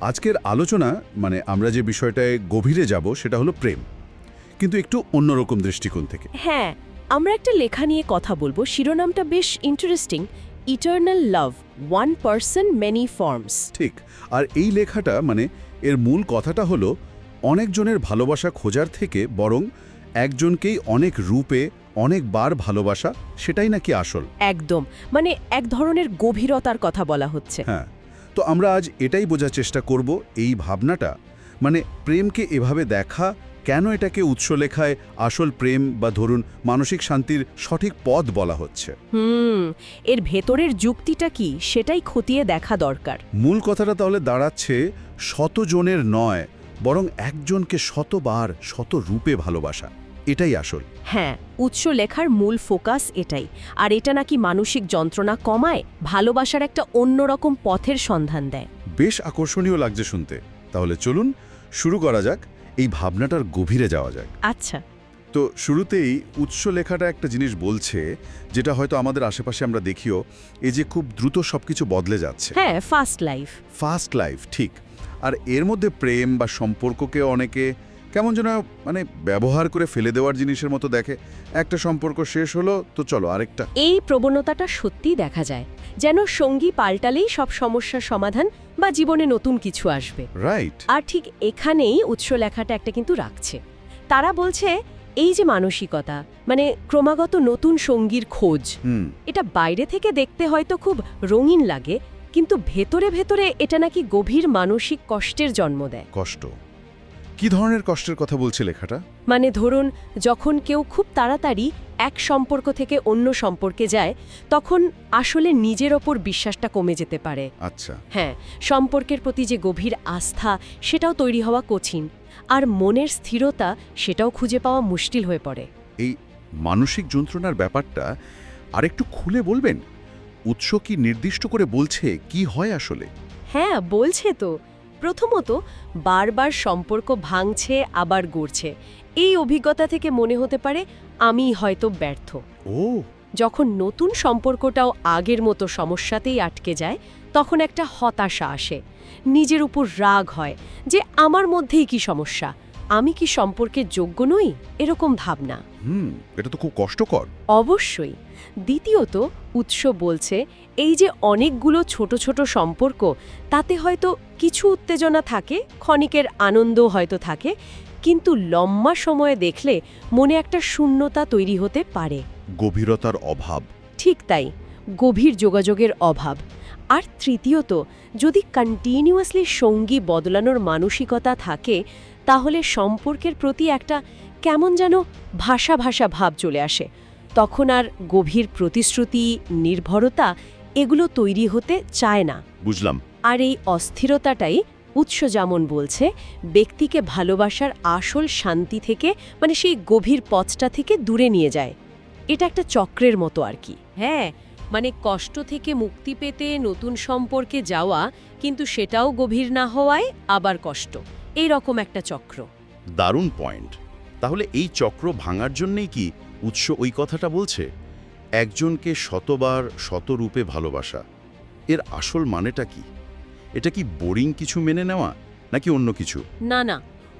আজকের আলোচনা মানে আমরা যে বিষয়টায় গভীরে যাব সেটা হলো প্রেম। কিন্তু একটু অন্যরকম দৃষ্টিকোণ থেকে। হ্যাঁ আমরা একটা লেখা নিয়ে কথা বলব। শিরোনামটা বেশ interesting eternal love one person many forms ঠিক আর এই লেখাটা মানে এর মূল কথাটা হলো অনেকজনের ভালোবাসা খোঁজার থেকে বরং একজনকেই অনেক রূপে অনেকবার ভালোবাসা সেটাই নাকি আসল? একদম মানে এক ধরনের গভীরতার কথা বলা হচ্ছে। হ্যাঁ। তো আমরা আজ এটাই বোঝার চেষ্টা করব এই ভাবনাটা মানে প্রেমকে এভাবে দেখা কেন এটাকে উৎস লেখায় আসল প্রেম বা ধরুন মানসিক শান্তির সঠিক পথ বলা হচ্ছে? হুম এর ভেতরের যুক্তিটা কি সেটাই খতিয়ে দেখা দরকার। মূল কথাটা তাহলে দাঁড়াচ্ছে শতজনের নয় বরং একজনকে শতবার শত রূপে ভালোবাসা। এটাই আসল। হ্যাঁ উৎস লেখার মূল ফোকাস এটাই। আর এটা নাকি মানসিক যন্ত্রণা কমায় ভালোবাসার একটা অন্যরকম পথের সন্ধান দেয়। বেশ আকর্ষণীয় লাগছে শুনতে। তাহলে চলুন শুরু করা যাক এই ভাবনাটার গভীরে যাওয়া যাক। আচ্ছা। তো শুরুতেই উৎস লেখাটা একটা জিনিস বলছে যেটা হয়তো আমাদের আশেপাশে আমরা দেখিও এই যে খুব দ্রুত সবকিছু বদলে যাচ্ছে। হ্যাঁ ফার্স্ট লাইফ ফাস্ট লাইফ ঠিক। আর এর মধ্যে প্রেম বা সম্পর্ককে অনেকে কেমন যেন মানে ব্যবহার করে ফেলে দেওয়ার জিনিসের মতো দেখে। একটা সম্পর্ক শেষ হলো তো চলো আরেকটা। এই প্রবণতাটা সত্যিই দেখা যায় যেন সঙ্গী পাল্টালেই সব সমস্যার সমাধান বা জীবনে নতুন কিছু আসবে। রাইট আর ঠিক এখানেই উৎস লেখাটা একটা কিন্তু রাখছে। তারা বলছে এই যে মানসিকতা মানে ক্রমাগত নতুন সঙ্গীর খোঁজ এটা বাইরে থেকে দেখতে হয়তো খুব রঙিন লাগে কিন্তু ভেতরে ভেতরে এটা নাকি গভীর মানসিক কষ্টের জন্ম দেয়। কষ্ট। কি ধরনের কষ্টের কথা বলছে লেখাটা? মানে ধরুন যখন কেউ খুব তাড়াতাড়ি এক সম্পর্ক থেকে অন্য সম্পর্কে যায় তখন আসলে নিজের ওপর বিশ্বাসটা কমে যেতে পারে। আচ্ছা। হ্যাঁ সম্পর্কের প্রতি যে গভীর আস্থা সেটাও তৈরি হওয়া কঠিন। আর মনের স্থিরতা সেটাও খুঁজে পাওয়া মুশকিল হয়ে পড়ে। এই মানসিক যন্ত্রণার ব্যাপারটা আরেকটু খুলে বলবেন? উৎস কি নির্দিষ্ট করে বলছে কি হয় আসলে? হ্যাঁ বলছে তো। প্রথমত বারবার সম্পর্ক ভাঙছে আবার গড়ছে। এই অভিজ্ঞতা থেকে মনে হতে পারে আমি হয়তো ব্যর্থ। ও। যখন নতুন সম্পর্কটাও আগের মতো সমস্যাতেই আটকে যায় তখন একটা হতাশা আসে। নিজের উপর রাগ হয় যে আমার মধ্যেই কি সমস্যা? আমি কি সম্পর্কের যোগ্য নই? এরকম ভাবনা। হুম এটা তো খুব কষ্টকর। অবশ্যই। দ্বিতীয়ত উৎস বলছে এই যে অনেকগুলো ছোট ছোট সম্পর্ক তাতে হয়তো কিছু উত্তেজনা থাকে ক্ষণিকের আনন্দ হয়তো থাকে কিন্তু লম্বা সময়ে দেখলে মনে একটা শূন্যতা তৈরি হতে পারে। গভীরতার অভাব। ঠিক তাই গভীর যোগাযোগের অভাব। আর তৃতীয়ত যদি কন্টিনিউয়াসলি সঙ্গী বদলানোর মানসিকতা থাকে তাহলে সম্পর্কের প্রতি একটা কেমন যেন ভাষা ভাষা ভাব চলে আসে। তখন আর গভীর প্রতিশ্রুতি নির্ভরতা এগুলো তৈরি হতে চায় না। বুঝলাম। আর এই অস্থিরতাটাই উৎস যেমন বলছে ব্যক্তিকে ভালোবাসার আসল শান্তি থেকে মানে সেই গভীর পথটা থেকে দূরে নিয়ে যায়। এটা একটা চক্রের মতো আর কি। হ্যাঁ মানে কষ্ট থেকে মুক্তি পেতে নতুন সম্পর্কে যাওয়া কিন্তু সেটাও গভীর না হওয়ায় আবার কষ্ট। এই রকম একটা চক্র। দারুণ পয়েন্ট। তাহলে এই চক্র ভাঙার জন্যেই কি উৎস ওই কথাটা বলছে? একজনকে শতবার শতরূপে ভালোবাসা। এর আসল মানেটা কি? এটা কি বোরিং কিছু মেনে নেওয়া নাকি অন্য কিছু? না না।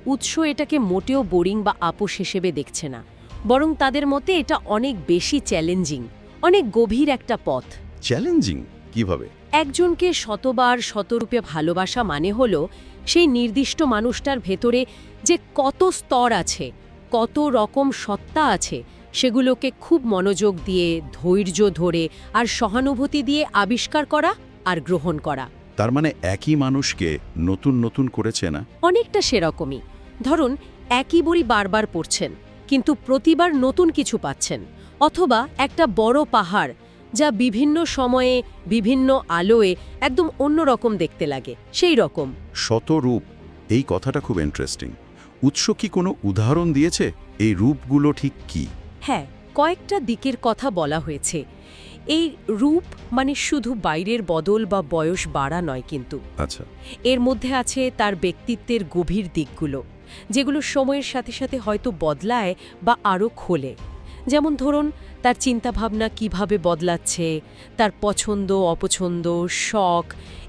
উৎস এটাকে মোটেও বোরিং বা আপোষ হিসেবে দেখছে না। বরং তাদের মতে এটা অনেক বেশি চ্যালেঞ্জিং অনেক গভীর একটা পথ। চ্যালেঞ্জিং? কীভাবে? একজনকে শতবার শতরূপে ভালোবাসা মানে হল সেই নির্দিষ্ট মানুষটার ভেতরে যে কত স্তর আছে কত রকম সত্তা আছে সেগুলোকে খুব মনোযোগ দিয়ে ধৈর্য ধরে আর সহানুভূতি দিয়ে আবিষ্কার করা আর গ্রহণ করা। তার মানে একই মানুষকে নতুন নতুন করেছে না? অনেকটা সেরকমই। ধরুন একই বই বারবার পড়ছেন কিন্তু প্রতিবার নতুন কিছু পাচ্ছেন অথবা একটা বড় পাহাড় যা বিভিন্ন সময়ে বিভিন্ন আলোয় একদম অন্যরকম দেখতে লাগে সেই রকম। শতরূপ এই কথাটা খুব ইন্টারেস্টিং উৎস কি কোনো উদাহরণ দিয়েছে? এই রূপগুলো ঠিক কি? হ্যাঁ কয়েকটা দিকের কথা বলা হয়েছে। এই রূপ মানে শুধু বাইরের বদল বা বয়স বাড়া নয় কিন্তু। আচ্ছা। এর মধ্যে আছে তার ব্যক্তিত্বের গভীর দিকগুলো যেগুলো সময়ের সাথে সাথে হয়তো বদলায় বা আরও খোলে। যেমন ধরুন তার চিন্তাভাবনা কীভাবে বদলাচ্ছে তার পছন্দ অপছন্দ শখ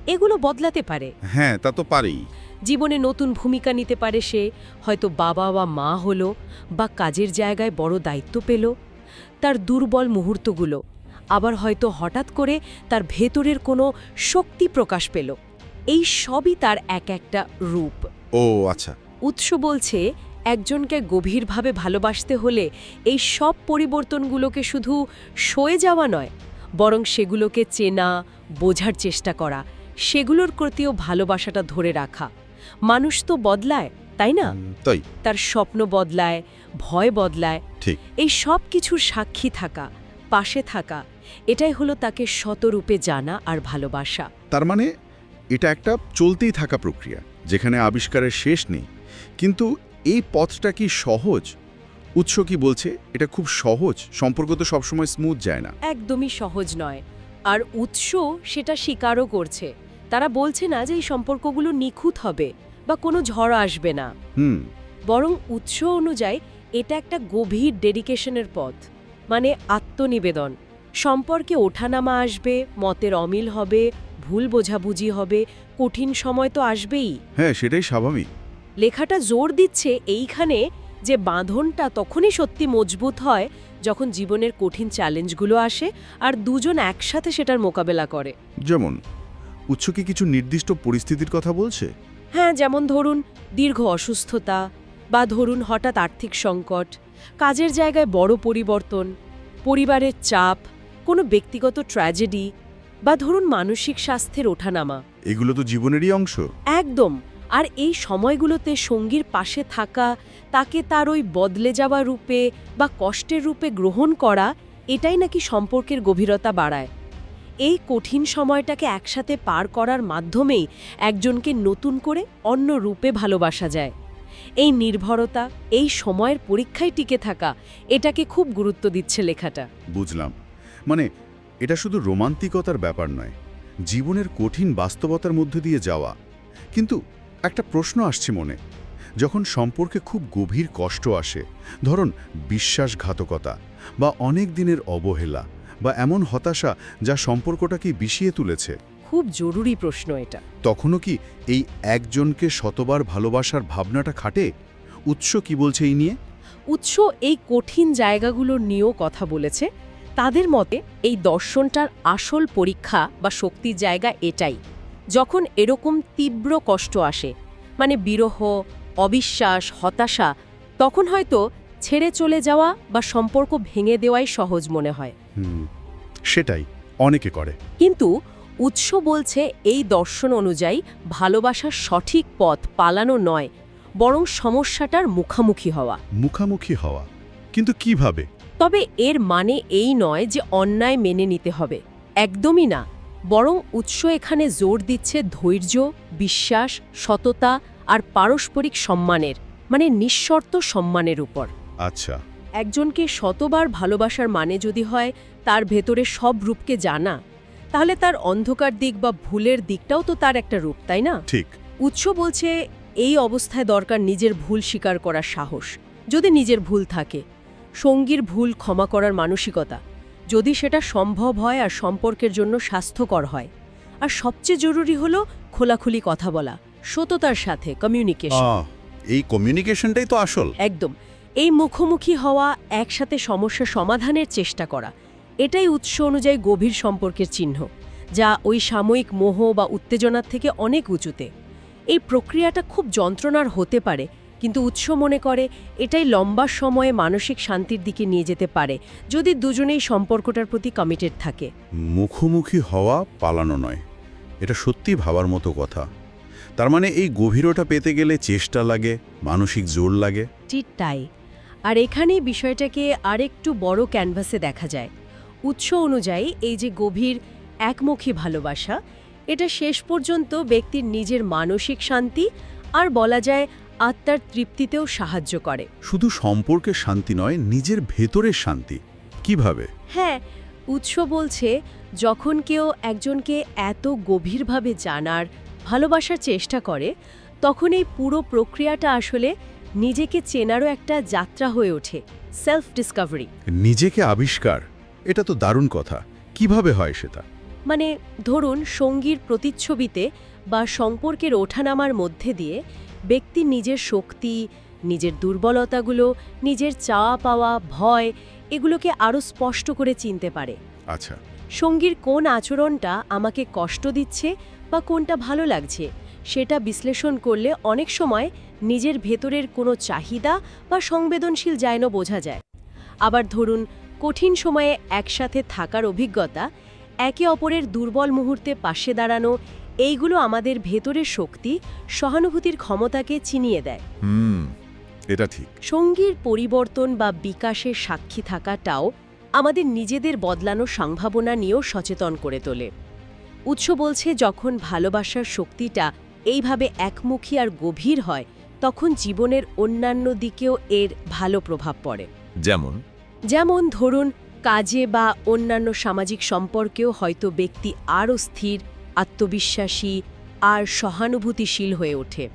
এগুলো বদলাতে পারে। হ্যাঁ তা তো পারেই। জীবনে নতুন ভূমিকা নিতে পারে সে হয়তো বাবা বা মা হলো বা কাজের জায়গায় বড় দায়িত্ব পেল তার দুর্বল মুহূর্তগুলো আবার হয়তো হঠাৎ করে তার ভেতরের কোনো শক্তি প্রকাশ পেল। এই সবই তার এক একটা রূপ। ও আচ্ছা। উৎস বলছে একজনকে গভীরভাবে ভালোবাসতে হলে এই সব পরিবর্তনগুলোকে শুধু সয়ে যাওয়া নয় বরং সেগুলোকে চেনা বোঝার চেষ্টা করা সেগুলোর প্রতিও ভালোবাসাটা ধরে রাখা। মানুষ তো বদলায় তাই না? তাই। তার স্বপ্ন বদলায় ভয় বদলায়। ঠিক। এই সব কিছুর সাক্ষী থাকা পাশে থাকা এটাই হলো তাকে শতরূপে জানা আর ভালোবাসা। তার মানে এটা একটা চলতেই থাকা প্রক্রিয়া যেখানে আবিষ্কারের শেষ নেই। কিন্তু এই পথটা কি সহজ? উৎস কি বলছে? এটা খুব সহজ। সম্পর্ক তো সবসময় স্মুথ যায় না। একদমই সহজ নয়। আর উৎস সেটা স্বীকারও করছে। তারা বলছে না যে এই সম্পর্কগুলো নিখুঁত হবে বা কোনো ঝড় আসবে না। হুম। বরং উৎস অনুযায়ী এটা একটা গভীর ডেডিকেশনের পথ মানে আত্মনিবেদন। সম্পর্কে ওঠানামা আসবে মতের অমিল হবে ভুল বোঝাবুঝি হবে কঠিন সময় তো আসবেই। হ্যাঁ সেটাই স্বাভাবিক। লেখাটা জোর দিচ্ছে এইখানে যে বাঁধনটা তখনই সত্যি মজবুত হয় যখন জীবনের কঠিন চ্যালেঞ্জগুলো আসে আর দুজন একসাথে সেটার মোকাবেলা করে। যেমন উৎস কি কিছু নির্দিষ্ট পরিস্থিতির কথা বলছে? হ্যাঁ যেমন ধরুন দীর্ঘ অসুস্থতা বা ধরুন হঠাৎ আর্থিক সংকট কাজের জায়গায় বড় পরিবর্তন পরিবারের চাপ কোনো ব্যক্তিগত ট্র্যাজেডি বা ধরুন মানসিক স্বাস্থ্যের ওঠানামা। এগুলো তো জীবনেরই অংশ। একদম। আর এই সময়গুলোতে সঙ্গীর পাশে থাকা, তাকে তার ওই বদলে যাওয়া রূপে বা কষ্টের রূপে গ্রহণ করা, এটাই নাকি সম্পর্কের গভীরতা বাড়ায়। এই কঠিন সময়টাকে একসাথে পার করার মাধ্যমেই একজনকে নতুন করে অন্য রূপে ভালোবাসা যায়। এই নির্ভরতা, এই সময়ের পরীক্ষায় টিকে থাকা, এটাকে খুব গুরুত্ব দিচ্ছে লেখাটা। বুঝলাম। মানে এটা শুধু রোমান্তিকতার ব্যাপার নয়, জীবনের কঠিন বাস্তবতার মধ্য দিয়ে যাওয়া। কিন্তু একটা প্রশ্ন আসছে মনে। যখন সম্পর্কে খুব গভীর কষ্ট আসে ধরুন বিশ্বাসঘাতকতা বা অনেক দিনের অবহেলা বা এমন হতাশা যা সম্পর্কটাকে বিষিয়ে তুলেছে। খুব জরুরি প্রশ্ন এটা। তখনও কি এই একজনকে শতবার ভালোবাসার ভাবনাটা খাটে? উৎস কি বলছে এই নিয়ে? উৎস এই কঠিন জায়গাগুলো নিয়েও কথা বলেছে। তাদের মতে এই দর্শনটার আসল পরীক্ষা বা শক্তির জায়গা এটাই। যখন এরকম তীব্র কষ্ট আসে মানে বিরহ অবিশ্বাস হতাশা তখন হয়তো ছেড়ে চলে যাওয়া বা সম্পর্ক ভেঙে দেওয়াই সহজ মনে হয়। সেটাই অনেকে করে। কিন্তু উৎস বলছে এই দর্শন অনুযায়ী ভালোবাসার সঠিক পথ পালানো নয় বরং সমস্যাটার মুখামুখি হওয়া। মুখামুখি হওয়া। কিন্তু কীভাবে? তবে এর মানে এই নয় যে অন্যায় মেনে নিতে হবে। একদমই না। বরং উৎস এখানে জোর দিচ্ছে ধৈর্য বিশ্বাস সততা আর পারস্পরিক সম্মানের মানে নিঃশর্ত সম্মানের উপর। আচ্ছা। একজনকে শতবার ভালোবাসার মানে যদি হয় তার ভেতরে সব রূপকে জানা তাহলে তার অন্ধকার দিক বা ভুলের দিকটাও তো তার একটা রূপ তাই না? ঠিক। উৎস বলছে এই অবস্থায় দরকার নিজের ভুল স্বীকার করার সাহস। যদি নিজের ভুল থাকে সঙ্গীর ভুল ক্ষমা করার মানসিকতা যদি সেটা সম্ভব হয় আর সম্পর্কের জন্য স্বাস্থ্যকর হয়। আর সবচেয়ে জরুরি হলো খোলাখুলি কথা বলা সততার সাথে কমিউনিকেশন এই কমিউনিকেশনটাই তো আসল। একদম। এই মুখোমুখি হওয়া একসাথে সমস্যা সমাধানের চেষ্টা করা এটাই উৎস অনুযায়ী গভীর সম্পর্কের চিহ্ন যা ওই সাময়িক মোহ বা উত্তেজনার থেকে অনেক উঁচুতে। এই প্রক্রিয়াটা খুব যন্ত্রণার হতে পারে কিন্তু উৎস মনে করে এটাই লম্বা সময়ে মানসিক শান্তির দিকে নিয়ে যেতে পারে যদি দুজনেই সম্পর্কটার প্রতি কমিটেড থাকে। মুখোমুখি হওয়া পালানো নয় এটা সত্যি ভাবার মতো কথা। তার মানে এই গভীরতা পেতে গেলে চেষ্টা লাগে মানসিক জোর লাগে। ঠিক তাই। আর এখানেই বিষয়টাকে আরেকটু বড় ক্যানভাসে দেখা যায়। উৎস অনুযায়ী এই যে গভীর একমুখী ভালোবাসা এটা শেষ পর্যন্ত ব্যক্তির নিজের মানসিক শান্তি আর বলা যায় আত্মার তৃপ্তিতেও সাহায্য করে। শুধু সম্পর্কে শান্তি নয় নিজের ভেতরের শান্তি। কীভাবে? হ্যাঁ উৎস বলছে যখন কেউ একজনকে এত গভীরভাবে জানার ভালোবাসার চেষ্টা করে তখন এই পুরো প্রক্রিয়াটা আসলে নিজেকে চেনারও একটা যাত্রা হয়ে ওঠে সেলফ ডিসকভারি নিজেকে আবিষ্কার এটা তো দারুণ কথা। কীভাবে হয় সেটা? মানে ধরুন সঙ্গীর প্রতিচ্ছবিতে বা সম্পর্কের ওঠানামার মধ্যে দিয়ে ব্যক্তি নিজের শক্তি নিজের দুর্বলতাগুলো নিজের চাওয়া পাওয়া ভয় এগুলোকে আরও স্পষ্ট করে চিনতে পারে। আচ্ছা। সঙ্গীর কোন আচরণটা আমাকে কষ্ট দিচ্ছে বা কোনটা ভালো লাগছে সেটা বিশ্লেষণ করলে অনেক সময় নিজের ভেতরের কোনো চাহিদা বা সংবেদনশীল জায়নো বোঝা যায়। আবার ধরুন কঠিন সময়ে একসাথে থাকার অভিজ্ঞতা একে অপরের দুর্বল মুহূর্তে পাশে দাঁড়ানো এইগুলো আমাদের ভেতরের শক্তি সহানুভূতির ক্ষমতাকে চিনিয়ে দেয়। হুম এটা ঠিক। সঙ্গীর পরিবর্তন বা বিকাশের সাক্ষী থাকাটাও আমাদের নিজেদের বদলানোর সম্ভাবনা নিয়েও সচেতন করে তোলে। উৎস বলছে যখন ভালোবাসার শক্তিটা এইভাবে একমুখী আর গভীর হয় তখন জীবনের অন্যান্য দিকেও এর ভালো প্রভাব পড়ে। যেমন? যেমন ধরুন কাজে বা অন্যান্য সামাজিক সম্পর্কেও হয়তো ব্যক্তি আরও স্থির আত্মবিশ্বাসী আর সহানুভূতিশীল হয়ে ওঠে।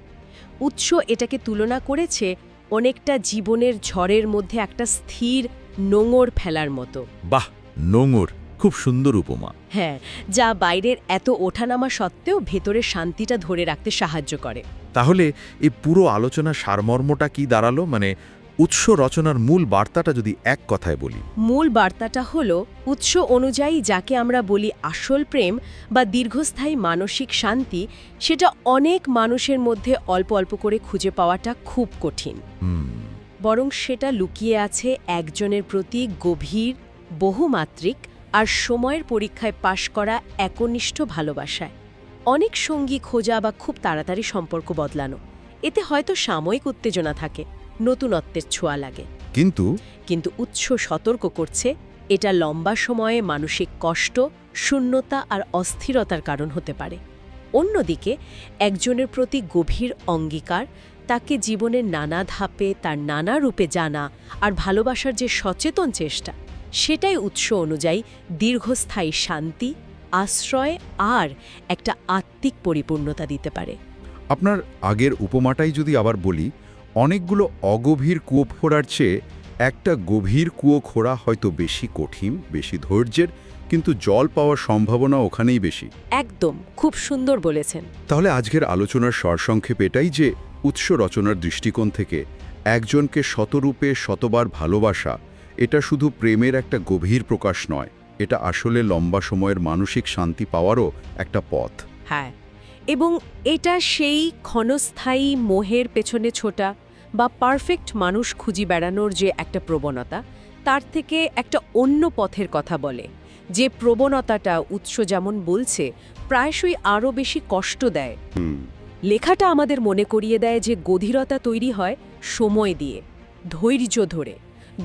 উৎস এটাকে তুলনা করেছে অনেকটা জীবনের ঝড়ের মধ্যে একটা স্থির নোঙর ফেলার মতো। বাহ নোঙর খুব সুন্দর উপমা। হ্যাঁ যা বাইরের এত ওঠানামা সত্ত্বেও ভেতরের শান্তিটা ধরে রাখতে সাহায্য করে। তাহলে এই পুরো আলোচনা সারমর্মটা কি দাঁড়াল? মানে উৎস রচনার মূল বার্তাটা যদি এক কথায় বলি। মূল বার্তাটা হল উৎস অনুযায়ী যাকে আমরা বলি আসল প্রেম বা দীর্ঘস্থায়ী মানসিক শান্তি সেটা অনেক মানুষের মধ্যে অল্প অল্প করে খুঁজে পাওয়াটা খুব কঠিন। বরং সেটা লুকিয়ে আছে একজনের প্রতি গভীর বহুমাত্রিক আর সময়ের পরীক্ষায় পাশ করা একনিষ্ঠ ভালোবাসায়। অনেক সঙ্গী খোঁজা বা খুব তাড়াতাড়ি সম্পর্ক বদলানো। এতে হয়তো সাময়িক উত্তেজনা থাকে। নতুনত্বের ছোঁয়া লাগে। কিন্তু? কিন্তু উৎস সতর্ক করছে এটা লম্বা সময়ে মানসিক কষ্ট শূন্যতা আর অস্থিরতার কারণ হতে পারে। অন্যদিকে একজনের প্রতি গভীর অঙ্গীকার তাকে জীবনের নানা ধাপে তার নানা রূপে জানা আর ভালোবাসার যে সচেতন চেষ্টা সেটাই উৎস অনুযায়ী দীর্ঘস্থায়ী শান্তি আশ্রয় আর একটা আত্মিক পরিপূর্ণতা দিতে পারে। আপনার আগের উপমাটাই যদি আবার বলি অনেকগুলো অগভীর কুয়ো ফোড়ার চেয়ে একটা গভীর কুয়ো খোঁড়া হয়তো বেশি কঠিন বেশি ধৈর্যের কিন্তু জল পাওয়ার সম্ভাবনা ওখানেই বেশি। একদম খুব সুন্দর বলেছেন। তাহলে আজকের আলোচনার সরসংক্ষেপ এটাই যে উৎস রচনার দৃষ্টিকোণ থেকে একজনকে শতরূপে শতবার ভালোবাসা এটা শুধু প্রেমের একটা গভীর প্রকাশ নয় এটা আসলে লম্বা সময়ের মানসিক শান্তি পাওয়ারও একটা পথ। হ্যাঁ এবং এটা সেই ক্ষণস্থায়ী মোহের পেছনে ছোটা বা পারফেক্ট মানুষ খুঁজি বেড়ানোর যে একটা প্রবণতা তার থেকে একটা অন্য পথের কথা বলে। যে প্রবণতাটা উৎস যেমন বলছে প্রায়শই আরও বেশি কষ্ট দেয়। লেখাটা আমাদের মনে করিয়ে দেয় যে গভীরতা তৈরি হয় সময় দিয়ে ধৈর্য ধরে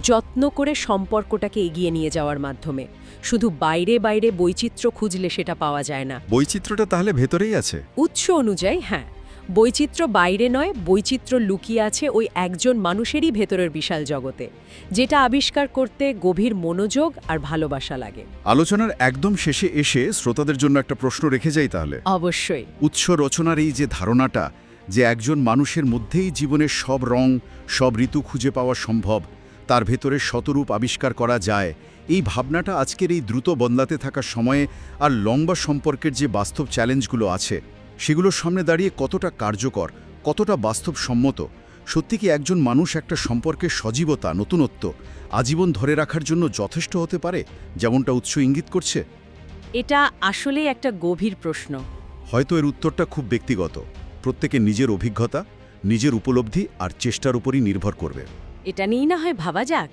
যত্ন করে সম্পর্কটাকে এগিয়ে নিয়ে যাওয়ার মাধ্যমে। শুধু বাইরে বাইরে বৈচিত্র্য খুঁজলে সেটা পাওয়া যায় না। বৈচিত্র্যটা তাহলে ভেতরেই আছে? উৎস অনুযায়ী হ্যাঁ। বৈচিত্র্য বাইরে নয় বৈচিত্র্য লুকিয়ে আছে ওই একজন মানুষেরই ভেতরের বিশাল জগতে যেটা আবিষ্কার করতে গভীর মনোযোগ আর ভালোবাসা লাগে। আলোচনার একদম শেষে এসে শ্রোতাদের জন্য একটা প্রশ্ন রেখে যাই তাহলে। অবশ্যই। উৎস রচনার এই যে ধারণাটা যে একজন মানুষের মধ্যেই জীবনের সব রং সব ঋতু খুঁজে পাওয়া সম্ভব তার ভেতরে শতরূপ আবিষ্কার করা যায় এই ভাবনাটা আজকের এই দ্রুত বদলাতে থাকা সময়ে আর লম্বা সম্পর্কের যে বাস্তব চ্যালেঞ্জগুলো আছে সেগুলোর সামনে দাঁড়িয়ে কতটা কার্যকর কতটা বাস্তবসম্মত সত্যি কি একজন মানুষ একটা সম্পর্কের সজীবতা নতুনত্ব আজীবন ধরে রাখার জন্য যথেষ্ট হতে পারে যেমনটা উৎস ইঙ্গিত করছে? এটা আসলেই একটা গভীর প্রশ্ন। হয়তো এর উত্তরটা খুব ব্যক্তিগত প্রত্যেকের নিজের অভিজ্ঞতা নিজের উপলব্ধি আর চেষ্টার উপরই নির্ভর করবে। এটা নিয়েই না হয় ভাবা যাক।